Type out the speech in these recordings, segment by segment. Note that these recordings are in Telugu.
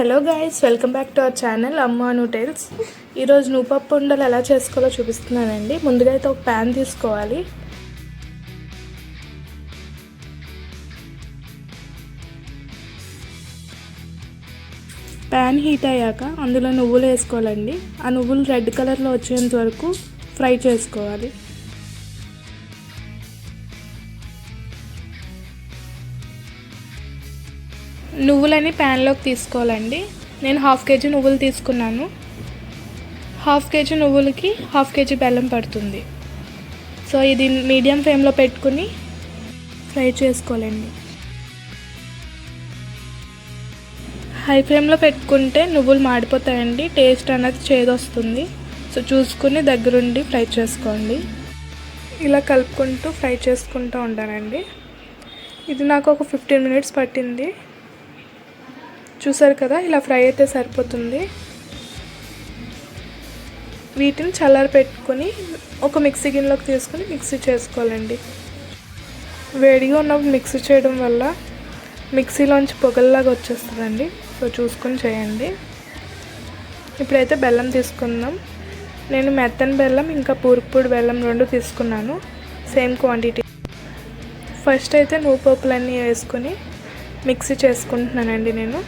Hello guys welcome back to our channel అమ్మ నూటెల్స్ ఈరోజు నూపప్పు ఉండలు ఎలా చేసుకోవాలో చూపిస్తున్నానండి. ముందుగా అయితే ఒక ప్యాన్ తీసుకోవాలి. ప్యాన్ హీట్ అయ్యాక అందులో నువ్వులు వేసుకోవాలండి. ఆ నువ్వులు రెడ్ కలర్లో వచ్చేంత వరకు ఫ్రై చేసుకోవాలి. నువ్వులని ప్యాన్లోకి తీసుకోవాలండి. నేను హాఫ్ కేజీ నువ్వులు తీసుకున్నాను. హాఫ్ కేజీ నువ్వులకి హాఫ్ కేజీ బెల్లం పడుతుంది. సో ఇది మీడియం ఫ్లేమ్లో పెట్టుకుని ఫ్రై చేసుకోవాలండి. హై ఫ్లేమ్లో పెట్టుకుంటే నువ్వులు మాడిపోతాయండి. టేస్ట్ అనేది చేదొస్తుంది. సో చూసుకుని దగ్గరుండి ఫ్రై చేసుకోండి. ఇలా కలుపుకుంటూ ఫ్రై చేసుకుంటూ ఉంటానండి ఇది నాకు ఒక ఫిఫ్టీన్ మినిట్స్ పట్టింది. చూసారు కదా ఇలా ఫ్రై అయితే సరిపోతుంది. వీటిని చల్లారి పెట్టుకొని ఒక మిక్సీ గిన్నెలోకి తీసుకొని మిక్సీ చేసుకోవాలండి. వేడిగా ఉన్నప్పుడు మిక్సీ చేయడం వల్ల మిక్సీలోంచి పొగల్లాగా వచ్చేస్తుందండి. సో చూసుకొని చేయండి. ఇప్పుడైతే బెల్లం తీసుకుందాం. నేను మెత్తని బెల్లం ఇంకా పూర్పుడు బెల్లం రెండు తీసుకున్నాను. Same quantity. ఫస్ట్ అయితే నువ్వు పప్పులన్నీ వేసుకొని మిక్సీ చేసుకుంటున్నానండి నేను.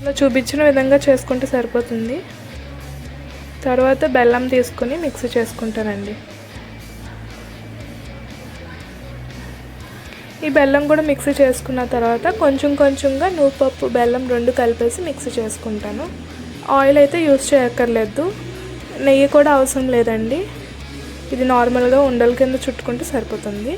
ఇలా చూపించిన విధంగా చేసుకుంటే సరిపోతుంది. తర్వాత బెల్లం తీసుకుని మిక్సీ చేసుకుంటానండి. ఈ బెల్లం కూడా మిక్సీ చేసుకున్న తర్వాత కొంచెం కొంచెంగా నువ్వుపప్పు బెల్లం రెండు కలిపేసి మిక్సీ చేసుకుంటాను. ఆయిల్ అయితే యూస్ చేయక్కర్లేదు. నెయ్యి కూడా అవసరం లేదండి. ఇది నార్మల్గా ఉండల కింద చుట్టుకుంటే సరిపోతుంది.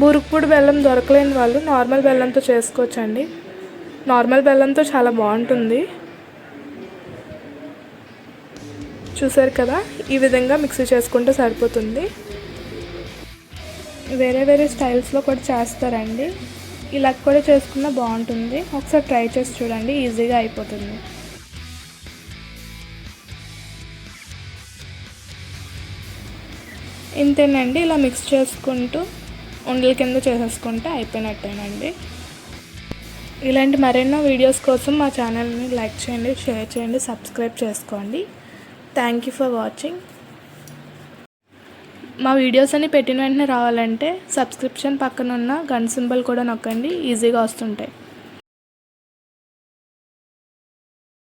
బురుకుపూడి బెల్లం దొరకలేని వాళ్ళు నార్మల్ బెల్లంతో చేసుకోవచ్చండి. నార్మల్ బెల్లంతో చాలా బాగుంటుంది. చూసారు కదా? ఈ విధంగా మిక్సీ చేసుకుంటే సరిపోతుంది. వేరే వేరే స్టైల్స్లో కూడా చేస్తారండి. ఇలా కూడా చేసుకున్నా బాగుంటుంది. ఒకసారి ట్రై చేసి చూడండి. ఈజీగా అయిపోతుంది. ఇంతేనండి. ఇలా మిక్స్ చేసుకుంటూ ఉండల కింద చేసేసుకుంటే అయిపోయినట్టేనండి. ఇలాంటి మరెన్నో వీడియోస్ కోసం మా ఛానల్ని లైక్ చేయండి షేర్ చేయండి సబ్స్క్రైబ్ చేసుకోండి. Thank you for watching. మా వీడియోస్ అన్ని పెట్టిన వెంటనే రావాలంటే సబ్స్క్రిప్షన్ పక్కన ఉన్న గన్ సింబల్ కూడా నొక్కండి ఈజీగా వస్తుంటాయి.